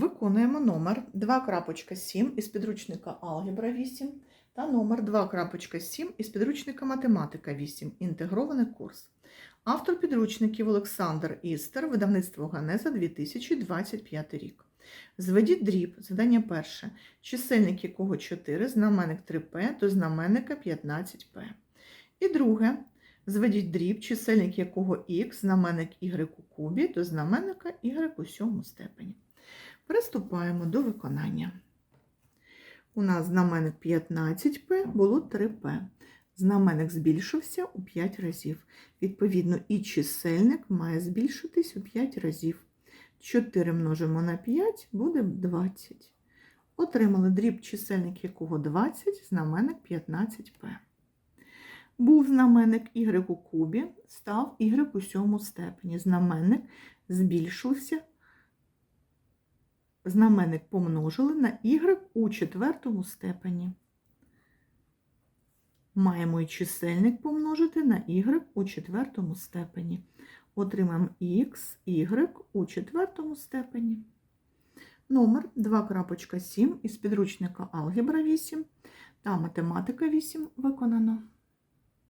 Виконуємо номер 2.7 із підручника Алгебра 8 та номер 2.7 із підручника Математика 8. Інтегрований курс. Автор підручників Олександр Істер, видавництво Ганеза 2025 рік. Зведіть дріб, завдання перше. Чисельник якого 4, знаменник 3p до знаменника 15p. І друге. Зведіть дріб, чисельник якого х, знаменник y у кубі до знаменника y у сьомому степені. Приступаємо до виконання. У нас знаменник 15p було 3p. Знаменник збільшився у 5 разів. Відповідно, і чисельник має збільшитись у 5 разів. 4 множимо на 5 буде 20. Отримали дріб чисельник якого 20, знаменник 15p. Був знаменник y у кубі, став y у сьомому степені. Знаменник збільшився знаменник помножили на y у четвертому степені. Маємо і чисельник помножити на y у четвертому степені. Отримаємо x, y у четвертому степені. Номер 2.7 із підручника Алгебра 8 та Математика 8 виконано.